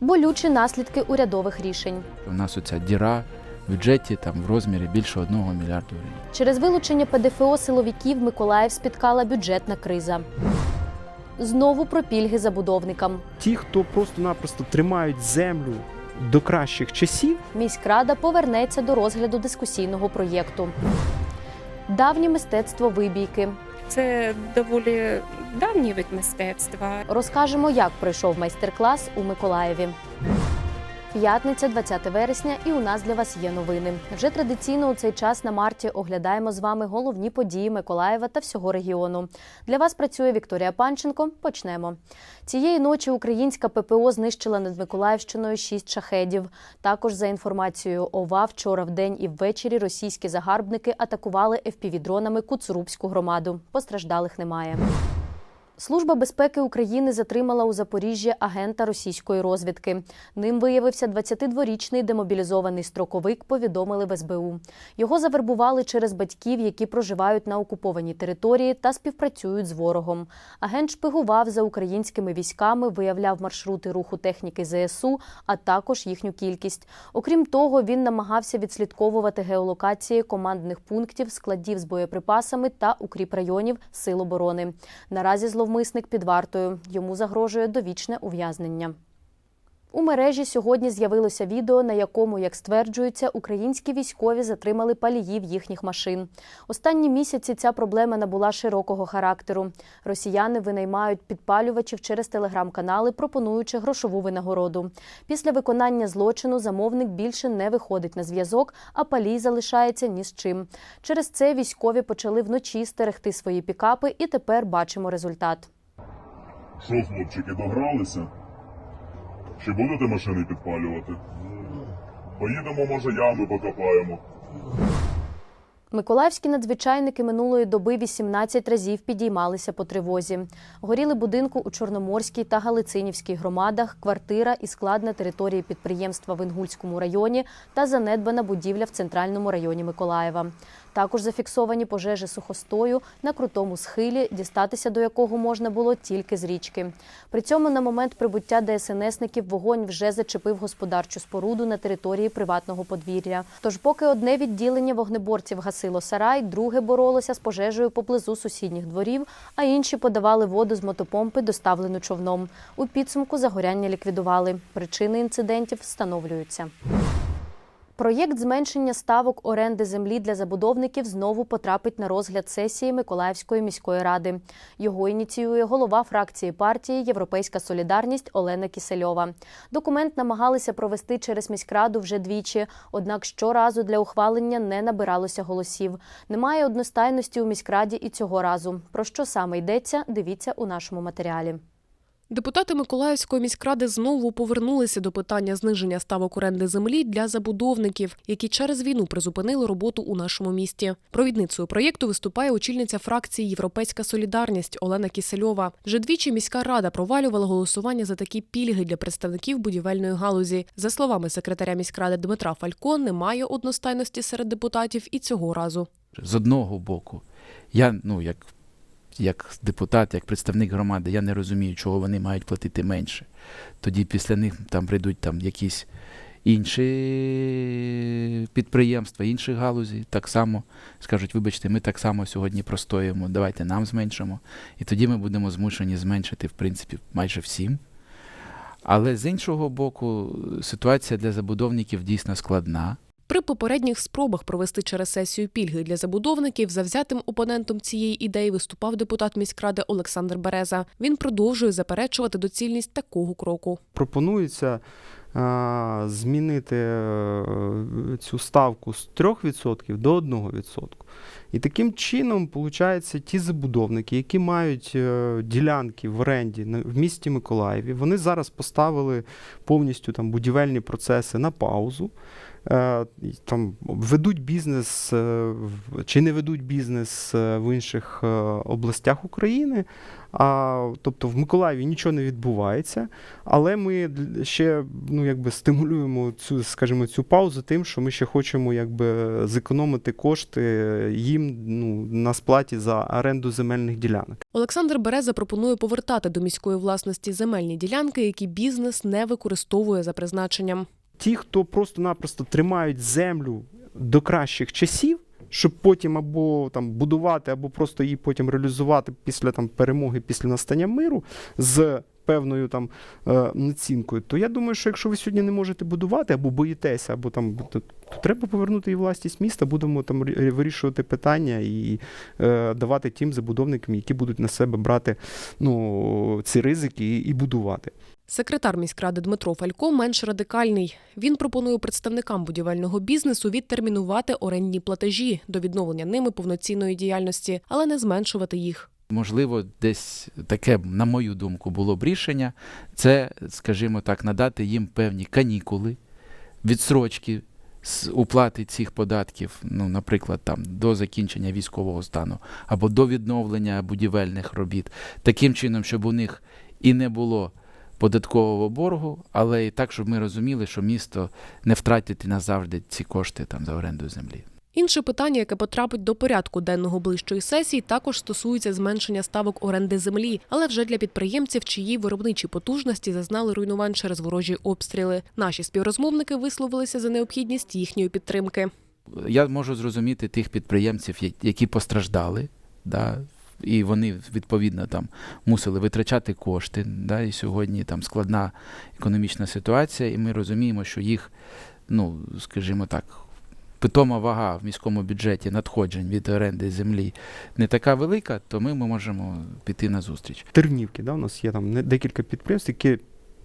Болючі наслідки урядових рішень. У нас оця діра в бюджеті там в розмірі більше одного мільярду гривень. Через вилучення ПДФО силовиків Миколаїв спіткала бюджетна криза. Знову про пільги забудовникам. Ті, хто просто-напросто тримають землю до кращих часів, Міськрада повернеться до розгляду дискусійного проєкту. Давнє мистецтво вибійки. Це доволі давній вид мистецтва. Розкажемо, як пройшов майстер-клас у Миколаєві. П'ятниця, 20 вересня, і у нас для вас є новини. Вже традиційно у цей час на марті оглядаємо з вами головні події Миколаєва та всього регіону. Для вас працює Вікторія Панченко. Почнемо. Цієї ночі українська ППО знищила над Миколаївщиною шість шахедів. Також за інформацією ОВА, вчора в день і ввечері російські загарбники атакували ФПВ-дронами Куцурубську громаду. Постраждалих немає. Служба безпеки України затримала у Запоріжжі агента російської розвідки. Ним виявився 22-річний демобілізований строковик. Повідомили в СБУ. Його завербували через батьків, які проживають на окупованій території та співпрацюють з ворогом. Агент шпигував за українськими військами, виявляв маршрути руху техніки ЗСУ, а також їхню кількість. Окрім того, він намагався відслідковувати геолокації командних пунктів, складів з боєприпасами та укріп районів Сил оборони. Наразі зловмисник під вартою. Йому загрожує довічне ув'язнення. У мережі сьогодні з'явилося відео, на якому, як стверджується, українські військові затримали паліїв їхніх машин. Останні місяці ця проблема набула широкого характеру. Росіяни винаймають підпалювачів через телеграм-канали, пропонуючи грошову винагороду. Після виконання злочину замовник більше не виходить на зв'язок, а палій залишається ні з чим. Через це військові почали вночі стерегти свої пікапи, і тепер бачимо результат. Що, хлопчики, догралися? Чи будете машини підпалювати? Поїдемо, може, ями покопаємо. Миколаївські надзвичайники минулої доби 18 разів підіймалися по тривозі. Горіли будинку у Чорноморській та Галицинівській громадах, квартира і склад на території підприємства в Інгульському районі та занедбана будівля в центральному районі Миколаєва. Також зафіксовані пожежі сухостою на крутому схилі, дістатися до якого можна було тільки з річки. При цьому на момент прибуття ДСНСників вогонь вже зачепив господарчу споруду на території приватного подвір'я. Тож, поки одне відділення вогнеборців гасило сарай, друге боролося з пожежею поблизу сусідніх дворів, а інші подавали воду з мотопомпи, доставлену човном. У підсумку загоряння ліквідували. Причини інцидентів встановлюються. Проєкт зменшення ставок оренди землі для забудовників знову потрапить на розгляд сесії Миколаївської міської ради. Його ініціює голова фракції партії Європейська Солідарність Олена Кісельова. Документ намагалися провести через міськраду вже двічі, однак щоразу для ухвалення не набиралося голосів. Немає одностайності у міськраді і цього разу. Про що саме йдеться? Дивіться у нашому матеріалі. Депутати Миколаївської міськради знову повернулися до питання зниження ставок оренди землі для забудовників, які через війну призупинили роботу у нашому місті. Провідницею проєкту виступає очільниця фракції Європейська Солідарність Олена Кісельова. Вже двічі міська рада провалювала голосування за такі пільги для представників будівельної галузі. За словами секретаря міськради Дмитра Фалько, немає одностайності серед депутатів і цього разу. З одного боку, я, ну, як, як депутат, як представник громади, я не розумію, чого вони мають платити менше. Тоді після них там прийдуть там якісь інші підприємства, інші галузі, так само скажуть, вибачте, ми так само сьогодні простоїмо, давайте нам зменшимо. І тоді ми будемо змушені зменшити, в принципі, майже всім. Але з іншого боку, ситуація для забудовників дійсно складна. При попередніх спробах провести через сесію пільги для забудовників завзятим опонентом цієї ідеї виступав депутат міськради Олександр Береза. Він продовжує заперечувати доцільність такого кроку. пропонується змінити е, цю ставку з 3% до 1%. І таким чином, виходить, ті забудовники, які мають е, ділянки в оренді в місті Миколаєві, вони зараз поставили повністю там будівельні процеси на паузу. Е, Там ведуть бізнес е, чи не ведуть бізнес е, в інших областях України, А, тобто в Миколаєві нічого не відбувається, але ми ще ну, якби стимулюємо цю, скажімо, цю паузу тим, що ми ще хочемо якби, зекономити кошти їм ну, на сплаті за оренду земельних ділянок. Олександр Береза пропонує повертати до міської власності земельні ділянки, які бізнес не використовує за призначенням. Ті, хто просто-напросто тримають землю до кращих часів, щоб потім або там будувати, або просто її потім реалізувати після там перемоги, після настання миру з певною там е, націнкою, то я думаю, що якщо ви сьогодні не можете будувати або боїтеся, або там то, треба повернути і власність міста, будемо там вирішувати питання і е, давати тим забудовникам, які будуть на себе брати ну, ці ризики і, і будувати. Секретар міськради Дмитро Фалько менш радикальний. Він пропонує представникам будівельного бізнесу відтермінувати орендні платежі до відновлення ними повноцінної діяльності, але не зменшувати їх. Можливо, десь таке, на мою думку, було б рішення. Це, скажімо так, надати їм певні канікули, відсрочки з уплати цих податків, ну, наприклад, там до закінчення військового стану або до відновлення будівельних робіт, таким чином, щоб у них і не було податкового боргу, але і так, щоб ми розуміли, що місто не втратить назавжди ці кошти там за оренду землі. Інше питання, яке потрапить до порядку денного ближчої сесії, також стосується зменшення ставок оренди землі, але вже для підприємців, чиї виробничі потужності зазнали руйнувань через ворожі обстріли. Наші співрозмовники висловилися за необхідність їхньої підтримки. я можу зрозуміти тих підприємців, які постраждали, да, і вони відповідно там мусили витрачати кошти. Да, і сьогодні там складна економічна ситуація, і ми розуміємо, що їх, ну скажімо так. Питома вага в міському бюджеті надходжень від оренди землі не така велика, то ми можемо піти на зустріч. Тернівки, да, у нас є там декілька підприємств, які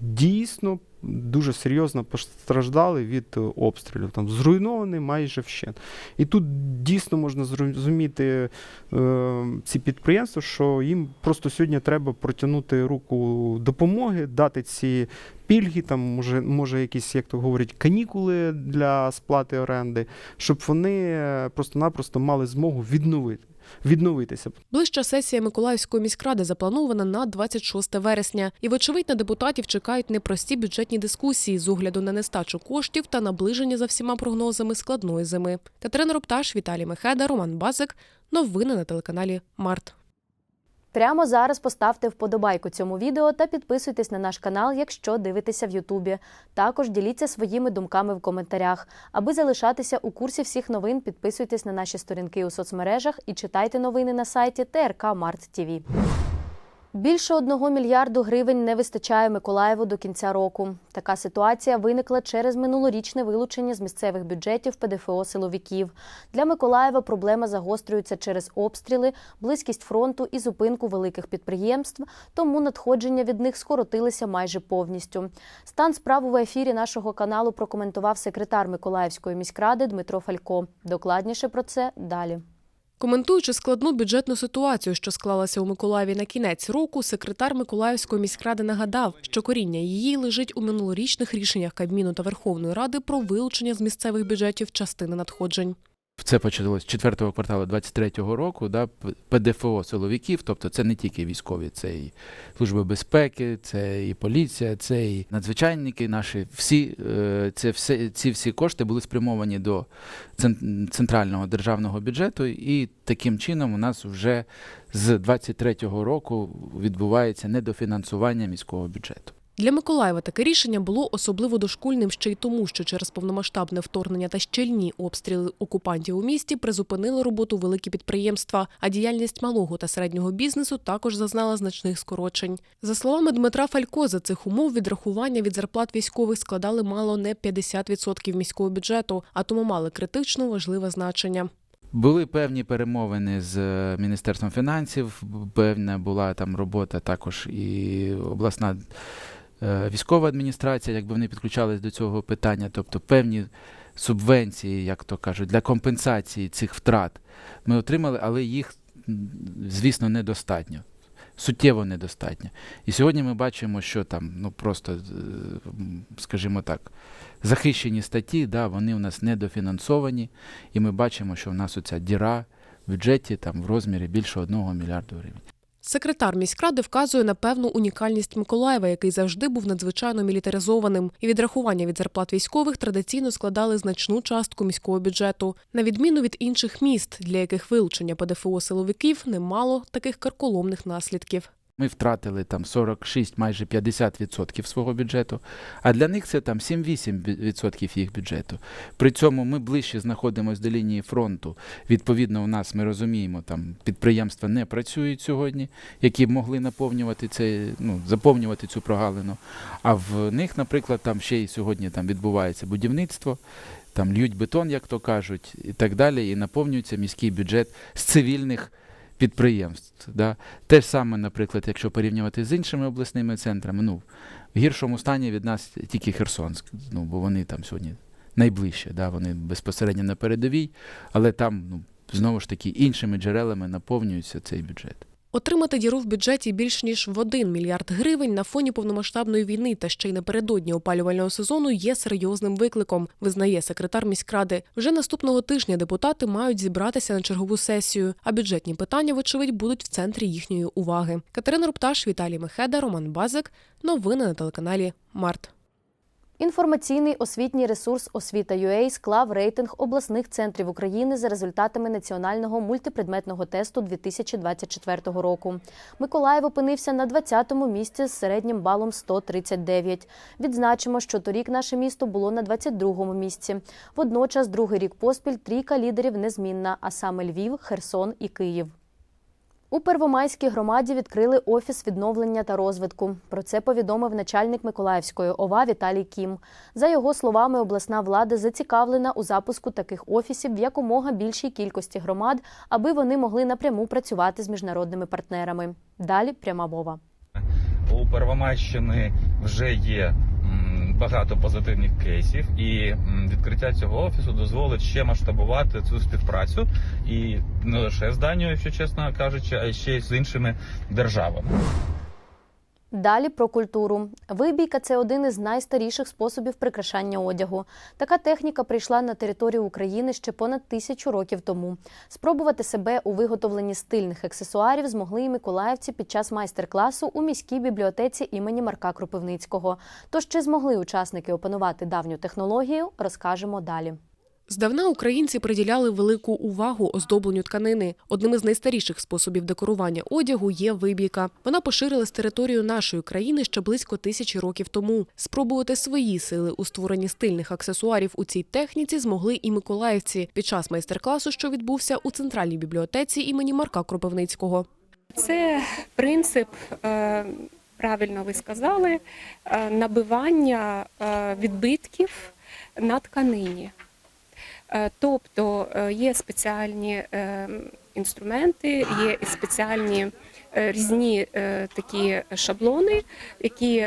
дійсно дуже серйозно постраждали від е, обстрілів. Там зруйновані майже вщент. І тут дійсно можна зрозуміти е, ці підприємства, що їм просто сьогодні треба протягнути руку допомоги, дати ці пільги, там може, може якісь, як то говорять, канікули для сплати оренди, щоб вони е, просто-напросто мали змогу відновити, відновитися. Ближча сесія Миколаївської міськради запланована на 26 вересня, і вочевидь на депутатів чекають непрості бюджетні дискусії з огляду на нестачу коштів та наближення за всіма прогнозами складної зими. Катерина Ропташ, Віталій Мехеда, Роман Базик. Новини на телеканалі Март. Прямо зараз поставте вподобайку цьому відео та підписуйтесь на наш канал, якщо дивитеся в Ютубі. Також діліться своїми думками в коментарях. Аби залишатися у курсі всіх новин, підписуйтесь на наші сторінки у соцмережах і читайте новини на сайті ТРК Март ТІВІ. Більше одного мільярду гривень не вистачає Миколаєву до кінця року. Така ситуація виникла через минулорічне вилучення з місцевих бюджетів ПДФО силовиків. Для Миколаєва проблема загострюється через обстріли, близькість фронту і зупинку великих підприємств, тому надходження від них скоротилися майже повністю. Стан справ в ефірі нашого каналу прокоментував секретар Миколаївської міськради Дмитро Фалько. Докладніше про це далі. Коментуючи складну бюджетну ситуацію, що склалася у Миколаєві на кінець року, секретар Миколаївської міськради нагадав, що коріння її лежить у минулорічних рішеннях Кабміну та Верховної Ради про вилучення з місцевих бюджетів частини надходжень. Це почалось з четвертого кварталу 23-го року, да, ПДФО силовиків, тобто це не тільки військові, це і служба безпеки, це і поліція, це і надзвичайники наші. Всі, е, це все, ці всі кошти були спрямовані до центрального державного бюджету, і таким чином у нас вже з 23-го року відбувається недофінансування міського бюджету. Для Миколаєва таке рішення було особливо дошкульним ще й тому, що через повномасштабне вторгнення та щільні обстріли окупантів у місті призупинили роботу великі підприємства, а діяльність малого та середнього бізнесу також зазнала значних скорочень. За словами Дмитра Фалько, за цих умов відрахування від зарплат військових складали мало не 50% міського бюджету, а тому мали критично важливе значення. Були певні перемовини з е, Міністерством фінансів, певна була там робота також і обласна військова адміністрація, якби вони підключались до цього питання, тобто певні субвенції, як то кажуть, для компенсації цих втрат ми отримали, але їх, звісно, недостатньо. Суттєво недостатньо. І сьогодні ми бачимо, що там, ну просто, е, скажімо так, захищені статті, да, вони у нас недофінансовані, і ми бачимо, що в нас оця діра в бюджеті там в розмірі більше одного мільярду гривень. Секретар міськради вказує на певну унікальність Миколаєва, який завжди був надзвичайно мілітаризованим, і відрахування від зарплат військових традиційно складали значну частку міського бюджету, на відміну від інших міст, для яких вилучення ПДФО силовиків не мало таких карколомних наслідків. Ми втратили там 46, майже 50% свого бюджету, а для них це там 7-8% їх бюджету. При цьому ми ближче знаходимося до лінії фронту. Відповідно, у нас ми розуміємо, там підприємства не працюють сьогодні, які б могли наповнювати це, ну, заповнювати цю прогалину. А в них, наприклад, там ще й сьогодні там відбувається будівництво. Там льють бетон, як то кажуть, і так далі, і наповнюється міський бюджет з цивільних підприємств. Да? Те ж саме, наприклад, якщо порівнювати з іншими обласними центрами, ну, в гіршому стані від нас тільки Херсонськ, ну, бо вони там сьогодні найближче, да? вони безпосередньо на передовій, але там, ну, знову ж таки, іншими джерелами наповнюється цей бюджет. Отримати діру в бюджеті більш ніж в 1 мільярд гривень на фоні повномасштабної війни та ще й напередодні опалювального сезону є серйозним викликом, визнає секретар міськради. Вже наступного тижня депутати мають зібратися на чергову сесію, а бюджетні питання, вочевидь, будуть в центрі їхньої уваги. Катерина Рупташ, Віталій Мехеда, Роман Базик. Новини на телеканалі Март. Інформаційний освітній ресурс Освіта.UA склав рейтинг обласних центрів України за результатами національного мультипредметного тесту 2024 року. Миколаїв опинився на 20-му місці з середнім балом 139. Відзначимо, що торік наше місто було на 22-му місці. Водночас, другий рік поспіль трійка лідерів незмінна, а саме Львів, Херсон і Київ. У Первомайській громаді відкрили офіс відновлення та розвитку. Про це повідомив начальник Миколаївської ОВА Віталій Кім. За його словами, обласна влада зацікавлена у запуску таких офісів в якомога більшій кількості громад, аби вони могли напряму працювати з міжнародними партнерами. Далі пряма мова. у Первомайщини вже є багато позитивних кейсів, і відкриття цього офісу дозволить ще масштабувати цю співпрацю і не лише з Данією, якщо чесно кажучи, а ще й з іншими державами. Далі про культуру. Вибійка це один із найстаріших способів прикрашання одягу. Така техніка прийшла на територію України ще понад тисячу років тому. Спробувати себе у виготовленні стильних аксесуарів змогли і миколаївці під час майстер-класу у міській бібліотеці імені Марка Кропивницького. Тож чи змогли учасники опанувати давню технологію, розкажемо далі. Здавна українці приділяли велику увагу оздобленню тканини. Одним із найстаріших способів декорування одягу є вибійка. Вона поширилась територію нашої країни ще близько тисячі років тому. Спробувати свої сили у створенні стильних аксесуарів у цій техніці змогли і миколаївці під час майстер-класу, що відбувся у центральній бібліотеці імені Марка Кропивницького. Це принцип, е, правильно ви сказали, е, набивання е, відбитків на тканині. Е, Тобто е, є спеціальні е, інструменти, є спеціальні різні такі шаблони, які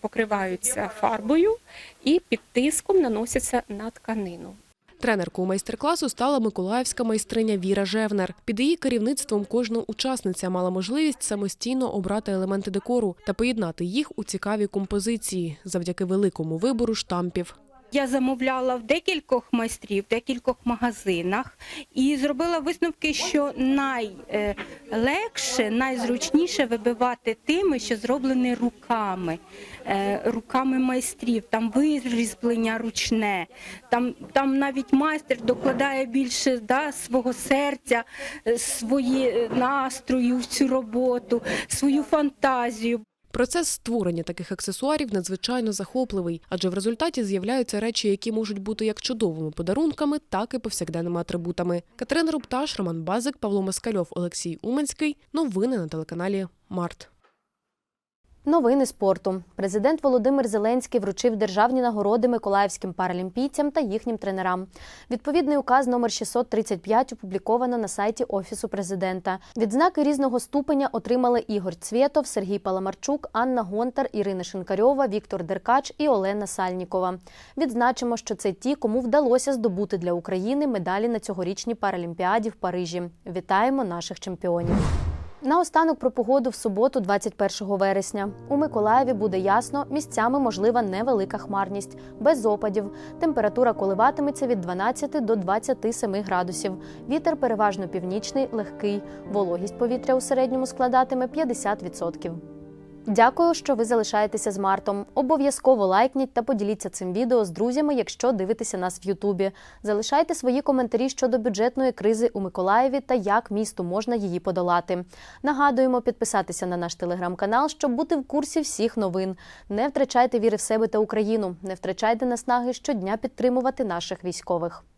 покриваються фарбою і під тиском наносяться на тканину. Тренеркою майстер-класу стала миколаївська майстриня Віра Жевнер. Під її керівництвом кожна учасниця мала можливість самостійно обрати елементи декору та поєднати їх у цікаві композиції завдяки великому вибору штампів. Я замовляла в декількох майстрів, в декількох магазинах і зробила висновки, що найлегше, найзручніше вибивати тими, що зроблені руками, е, руками майстрів. Там вирізблення ручне, там, там навіть майстер докладає більше да, свого серця, е, свої е, настрою в цю роботу, свою фантазію. Процес створення таких аксесуарів надзвичайно захопливий, адже в результаті з'являються речі, які можуть бути як чудовими подарунками, так і повсякденними атрибутами. Катерина Рупташ, Роман Базик, Павло Москальов, Олексій Уменський. Новини на телеканалі Март. Новини спорту. Президент Володимир Зеленський вручив державні нагороди миколаївським паралімпійцям та їхнім тренерам. Відповідний указ номер 635 опубліковано на сайті Офісу президента. Відзнаки різного ступеня отримали Ігор Цвєтов, Сергій Паламарчук, Анна Гонтар, Ірина Шинкарьова, Віктор Деркач і Олена Сальнікова. Відзначимо, що це ті, кому вдалося здобути для України медалі на цьогорічній паралімпіаді в Парижі. Вітаємо наших чемпіонів. Наостанок про погоду в суботу, 21 вересня. У Миколаєві буде ясно, місцями можлива невелика хмарність, без опадів. Температура коливатиметься від 12 до 27 градусів. Вітер переважно північний, легкий. Вологість повітря у середньому складатиме 50%. Дякую, що ви залишаєтеся з Мартом. Обов'язково лайкніть та поділіться цим відео з друзями, якщо дивитеся нас в Ютубі. Залишайте свої коментарі щодо бюджетної кризи у Миколаєві та як місту можна її подолати. Нагадуємо підписатися на наш телеграм-канал, щоб бути в курсі всіх новин. Не втрачайте віри в себе та Україну, не втрачайте наснаги щодня підтримувати наших військових.